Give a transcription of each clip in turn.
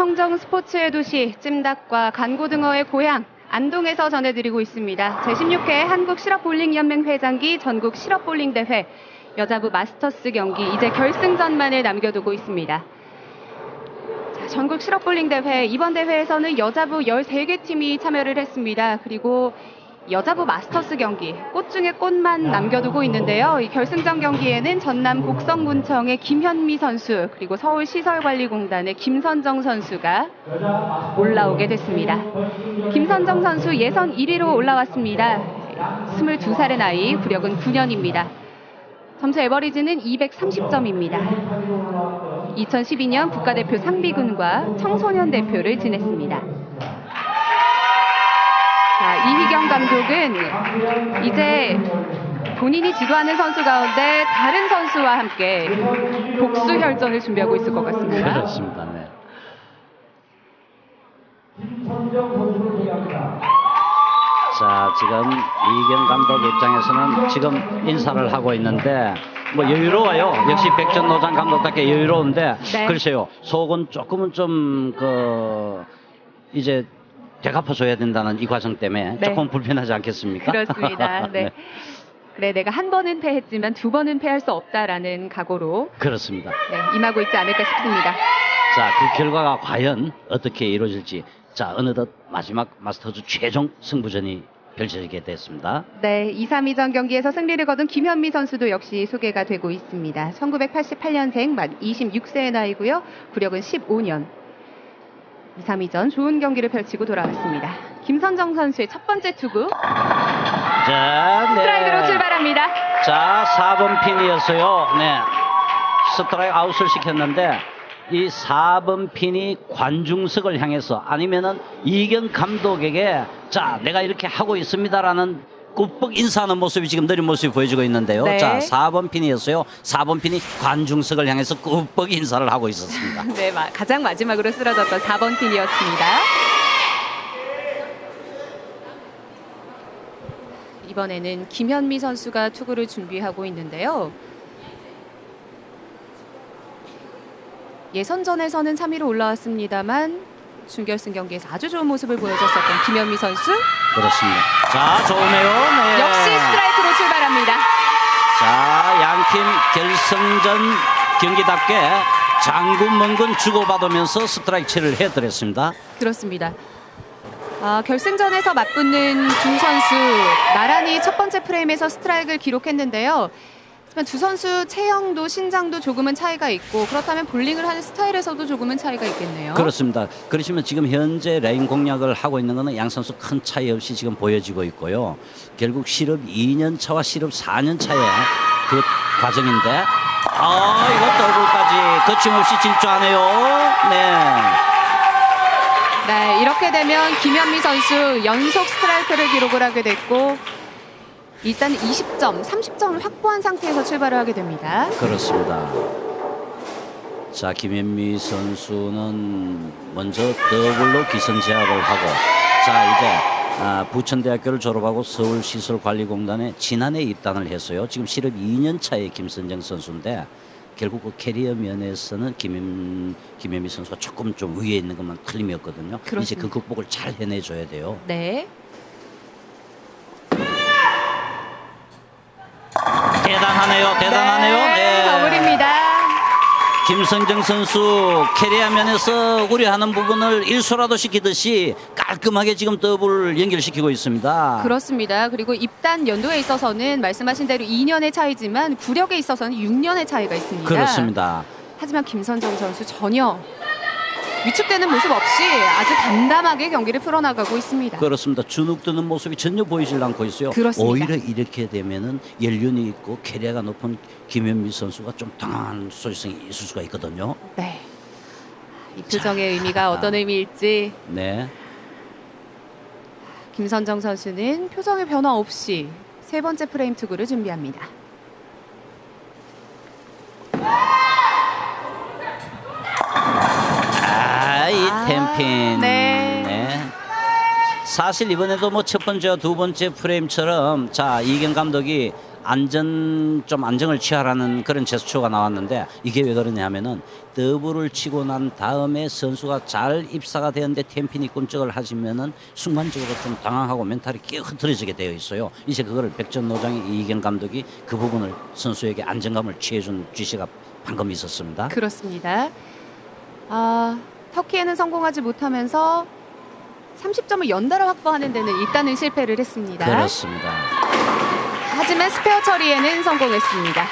청정 스포츠의 도시 찜닭과 간고등어의 고향 안동에서 전해드리고 있습니다. 제16회 한국실업볼링연맹 회장기 전국 실업볼링 대회 여자부 마스터스 경기 이제 결승전만을 남겨두고 있습니다. 자, 전국 실업볼링 대회 이번 대회에서는 여자부 13개 팀이 참여를 했습니다. 그리고 여자부 마스터스 경기 꽃 중에 꽃만 남겨두고 있는데요. 이 결승전 경기에는 전남 곡성군청의 김현미 선수 그리고 서울 시설관리공단의 김선정 선수가 올라오게 됐습니다. 김선정 선수 예선 1위로 올라왔습니다. 22살의 나이, 구력은 9년입니다. 점수 에버리지는 230점입니다. 2012년 국가대표 상비군과 청소년 대표를 지냈습니다. 자, 이희경 감독은 이제 본인이 지도하는 선수 가운데 다른 선수와 함께 복수 혈전을 준비하고 있을 것 같습니다. 그렇습니다. 네. 자, 지금 이경 감독 입장에서는 지금 인사를 하고 있는데 뭐 여유로워요. 역시 백전노장 감독답게 여유로운데 네. 글쎄요. 속은 조금은 좀 그 이제 되갚아줘야 된다는 이 과정 때문에 네. 조금 불편하지 않겠습니까? 그렇습니다. 네. 그래, 내가 한 번 은 패했지만 두 번 은 패할 수 없다라는 각오로 그렇습니다. 네, 임하고 있지 않을까 싶습니다. 자, 그 결과가 과연 어떻게 이루어질지. 자, 어느덧 마지막 마스터즈 최종 승부전이 펼쳐지게 됐습니다. 네, 2, 3, 2전 경기에서 승리를 거둔 김현미 선수도 역시 소개가 되고 있습니다. 1988년생 만 26세의 나이고요. 구력은 15년. 2, 3, 2전 좋은 경기를 펼치고 돌아왔습니다. 김선정 선수의 첫 번째 투구 자, 네. 스트라이크로 출발합니다. 자, 4번 핀이었어요. 네. 스트라이크 아웃을 시켰는데 이 4번 핀이 관중석을 향해서 아니면은 이경 감독에게 자, 내가 이렇게 하고 있습니다라는 꾹뻑 인사하는 모습이 지금 느린 모습이 보여지고 있는데요. 네. 자, 4번 핀이었어요. 4번 핀이 관중석을 향해서 꾹뻑 인사를 하고 있었습니다. 네, 마- 가장 마지막으로 쓰러졌던 4번 핀이었습니다. 이번에는 김현미 선수가 투구를 준비하고 있는데요. 예선전에서는 3위로 올라왔습니다만 준결승 경기에서 아주 좋은 모습을 보여줬었던 김현미 선수 그렇습니다. 자, 좋으네요. 네. 역시 스트라이크로 출발합니다. 자, 양팀 결승전 경기답게 장군 먼근 주고받으면서 스트라이크를 해드렸습니다. 그렇습니다. 아, 결승전에서 맞붙는 두 선수 나란히 첫 번째 프레임에서 스트라이크를 기록했는데요. 하지만 두 선수 체형도 신장도 조금은 차이가 있고 그렇다면 볼링을 하는 스타일에서도 조금은 차이가 있겠네요. 그렇습니다. 그렇지만 지금 현재 라인 공략을 하고 있는 것은 양 선수 큰 차이 없이 지금 보여지고 있고요. 결국 실업 2년 차와 실업 4년 차의 그 과정인데 아 이것도 얼굴까지 거침없이 질주하네요. 네. 네, 이렇게 되면 김현미 선수 연속 스트라이크를 기록을 하게 됐고 일단 20점, 30점을 확보한 상태에서 출발을 하게 됩니다. 그렇습니다. 자, 김현미 선수는 먼저 더블로 기선 제압을 하고 자, 이제 아, 부천대학교를 졸업하고 서울시설관리공단에 지난해 입단을 했어요. 지금 실업 2년 차의 김선정 선수인데 결국 그 캐리어 면에서는 김현, 김현미 선수가 조금 좀 위에 있는 것만 틀림이 없거든요. 이제 그렇습니다. 그 극복을 잘 해내줘야 돼요. 네. 대단하네요. 대단하네요. 네, 더블입니다. 김성정 선수 캐리어 면에서 우려하는 부분을 일소라도 시키듯이 깔끔하게 지금 더블 연결시키고 있습니다. 그렇습니다. 그리고 입단 연도에 있어서는 말씀하신 대로 2년의 차이지만 구력에 있어서는 6년의 차이가 있습니다. 그렇습니다. 하지만 김선정 선수 전혀 위축되는 모습 없이 아주 담담하게 경기를 풀어나가고 있습니다. 그렇습니다. 주눅 드는 모습이 전혀 보이질 않고 있어요. 그렇습니다. 오히려 이렇게 되면은 연륜이 있고 캐리어가 높은 김현미 선수가 좀 당한 소지성이 있을 수가 있거든요. 네. 이 표정의 의미가 어떤 의미일지 네. 김선정 선수는 표정의 변화 없이 세 번째 프레임 투구를 준비합니다. 아, 이 아, 템 핀. 네. 사실 이번에도 뭐 첫 번째와 두 번째 프레임처럼 자 이경 감독이 안전 좀 안정을 취하라는 그런 제스처가 나왔는데 이게 왜 그러냐면은 더블을 치고 난 다음에 선수가 잘 입사가 되었는데 템핀이 꿈쩍을 하시면은 순간적으로 좀 당황하고 멘탈이 끼어 흐트러지게 되어 있어요. 이제 그거를 백전 노장이 이경 감독이 그 부분을 선수에게 안정감을 취해준 지시가 방금 있었습니다. 그렇습니다. 아, 터키에는 성공하지 못하면서 30점을 연달아 확보하는 데는 일단은 실패를 했습니다. 그렇습니다. 하지만 스페어 처리에는 성공했습니다.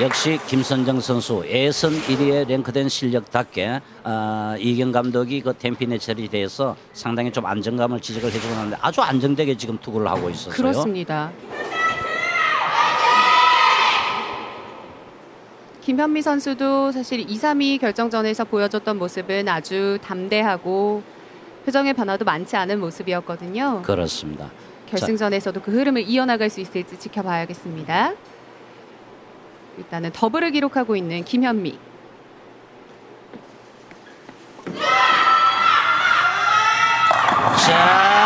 역시 김선정 선수 예선 1위에 랭크된 실력답게 어, 이경 감독이 그 템핀의 처리에 대해서 상당히 좀 안정감을 지적을 해주고 있는데 아주 안정되게 지금 투구를 하고 있었어요. 그렇습니다. 김현미 선수도 사실 2, 3위 결정전에서 보여줬던 모습은 아주 담대하고 표정의 변화도 많지 않은 모습이었거든요. 그렇습니다. 결승전에서도 그 흐름을 이어나갈 수 있을지 지켜봐야겠습니다. 일단은 더블을 기록하고 있는 김현미. 자.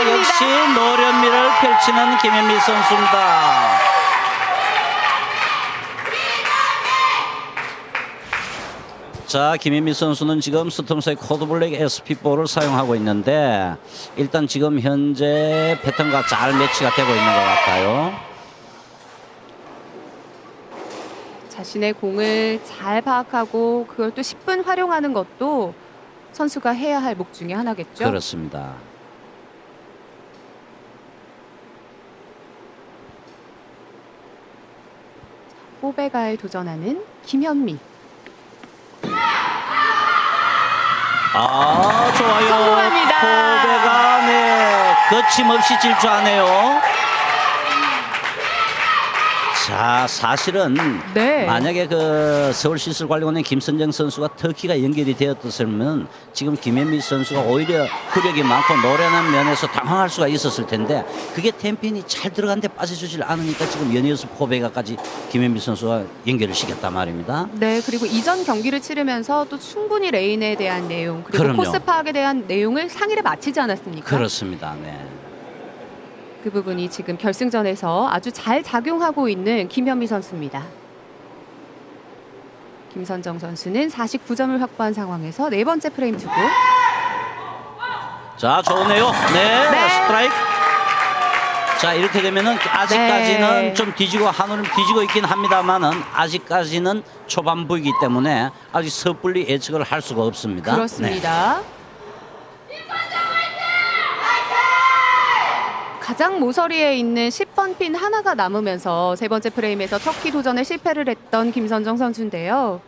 역시 노련미를 펼치는 김현미 선수입니다. 자, 김현미 선수는 지금 스톰스의 코드블랙 SP4를 사용하고 있는데 일단 지금 현재 패턴과 잘 매치가 되고 있는 것 같아요. 자신의 공을 잘 파악하고 그걸 또 10분 활용하는 것도 선수가 해야 할 목 중에 하나겠죠. 그렇습니다. 포베가에 도전하는 김현미. 아, 좋아요. 성공합니다. 포베가 네, 거침없이 질주하네요. 자, 사실은 네. 만약에 그 서울시설관리원의 김선정 선수가 터키가 연결이 되었었으면 지금 김현미 선수가 오히려 후력이 많고 노련한 면에서 당황할 수가 있었을 텐데 그게 템핀이 잘 들어간데 빠져주질 않으니까 지금 연이어서 포베가까지 김현미 선수가 연결을 시켰단 말입니다. 네, 그리고 이전 경기를 치르면서 또 충분히 레인에 대한 내용 그리고 그럼요. 코스 파악에 대한 내용을 상의를 마치지 않았습니까? 그렇습니다. 네. 그 부분이 지금 결승전에서 아주 잘 작용하고 있는 김현미 선수입니다. 김선정 선수는 49점을 확보한 상황에서 네 번째 프레임 투구. 자, 좋네요. 네, 네. 스트라이크. 자, 이렇게 되면은 아직까지는 네. 좀 뒤지고 하늘은 뒤지고 있긴 합니다만은 아직까지는 초반부이기 때문에 아직 섣불리 예측을 할 수가 없습니다. 네. 그렇습니다. 가장 모서리에 있는 10번 핀 하나가 남으면서 세 번째 프레임에서 터키 도전에 실패를 했던 김선정 선수인데요.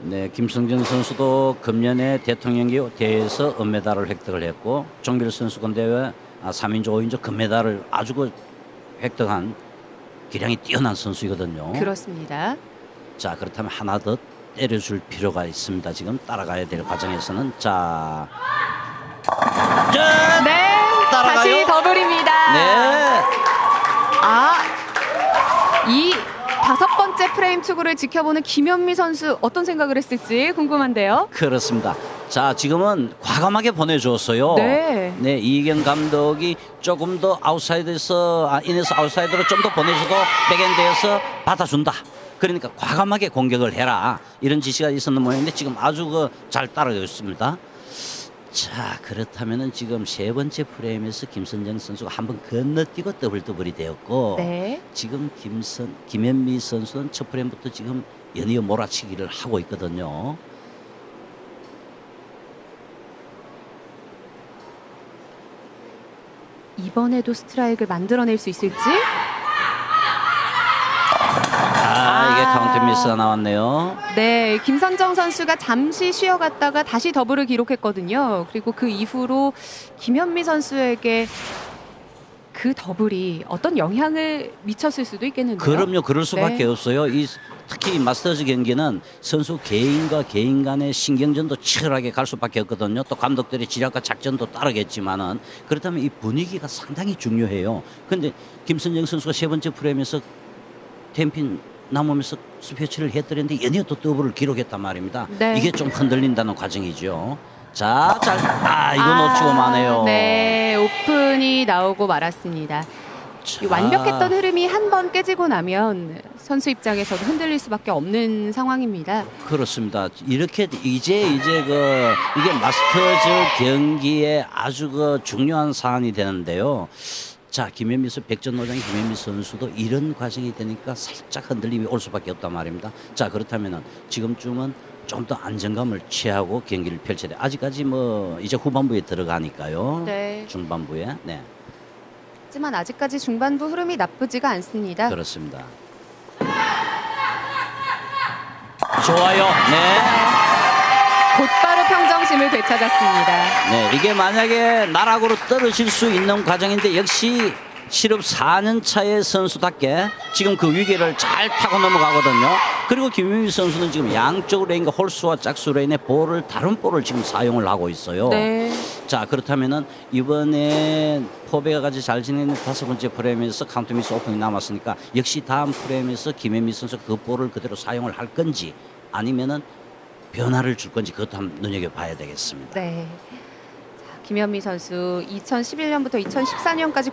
네. 네, 김성정 선수도 금년에 대통령기 대회에서 은메달을 획득을 했고 종길 선수권 대회 아, 3인조 5인조 금메달을 아주 그 획득한 기량이 뛰어난 선수이거든요. 그렇습니다. 자 그렇다면 하나 더 때려줄 필요가 있습니다. 지금 따라가야 될 과정에서는 자, 자 네, 따라가요? 다시 더블입니다. 네, 아, 이 다섯 번째 프레임 투구를 지켜보는 김현미 선수 어떤 생각을 했을지 궁금한데요. 그렇습니다. 자 지금은 과감하게 보내줬어요. 네. 네, 이경 감독이 조금 더 아웃사이드에서 아, 인에서 아웃사이드로 좀 더 보내줘도 백엔드에서 받아준다. 그러니까 과감하게 공격을 해라 이런 지시가 있었는 모양인데 지금 아주 그 잘 따라가고 있습니다. 자 그렇다면은 지금 세 번째 프레임에서 김선정 선수가 한번 건너뛰고 더블 더블이 되었고 네. 지금 김선 김현미 선수는 첫 프레임부터 지금 연이어 몰아치기를 하고 있거든요. 이번에도 스트라이크를 만들어낼 수 있을지? 아, 이게 아. 미스가 나왔네요. 네, 김선정 선수가 잠시 쉬어갔다가 다시 더블을 기록했거든요. 그리고 그 이후로 김현미 선수에게 그 더블이 어떤 영향을 미쳤을 수도 있겠는데요. 그럼요, 그럴 수밖에 네. 없어요. 이 특히 이 마스터즈 경기는 선수 개인과 개인 간의 신경전도 치열하게 갈 수밖에 없거든요. 또 감독들의 지략과 작전도 따르겠지만은 그렇다면 이 분위기가 상당히 중요해요. 근데 김선정 선수가 세 번째 프레임에서 템핀 남으면서 스페치를 했더랬는데 연이어 또 더블을 기록했단 말입니다. 네. 이게 좀 흔들린다는 과정이죠. 자, 잘, 아, 이거 놓치고 마네요. 네, 오픈이 나오고 말았습니다. 이 완벽했던 아, 흐름이 한 번 깨지고 나면 선수 입장에서도 흔들릴 수밖에 없는 상황입니다. 그렇습니다. 이렇게 이제 이제 그 이게 마스터즈 경기에 아주 그 중요한 사안이 되는데요. 자 김현미 선 백전노장 김현미 선수도 이런 과정이 되니까 살짝 흔들림이 올 수밖에 없단 말입니다. 자 그렇다면은 지금쯤은 좀 더 안정감을 취하고 경기를 펼쳐야 돼. 아직까지 뭐 이제 후반부에 들어가니까요. 네. 중반부에 네 하지만 아직까지 중반부 흐름이 나쁘지가 않습니다. 그렇습니다. 좋아요. 네. 곧바로 평정심을 되찾았습니다. 네, 이게 만약에 나락으로 떨어질 수 있는 과정인데 역시 실업 4년 차의 선수답게 지금 그 위기를 잘 타고 넘어가거든요. 그리고 김유미 선수는 지금 양쪽 레인과 홀수와 짝수 레인의 볼을 다른 볼을 지금 사용을 하고 있어요. 네. 자 그렇다면은 이번에 포베가 같이 잘 지내는 다섯 번째 프레임에서 카운트 미스 오픈이 남았으니까 역시 다음 프레임에서 김혜미 선수 그 볼을 그대로 사용을 할 건지 아니면은 변화를 줄 건지 그것도 한번 눈여겨봐야 되겠습니다. 네. 자, 김현미 선수 2011년부터 2014년까지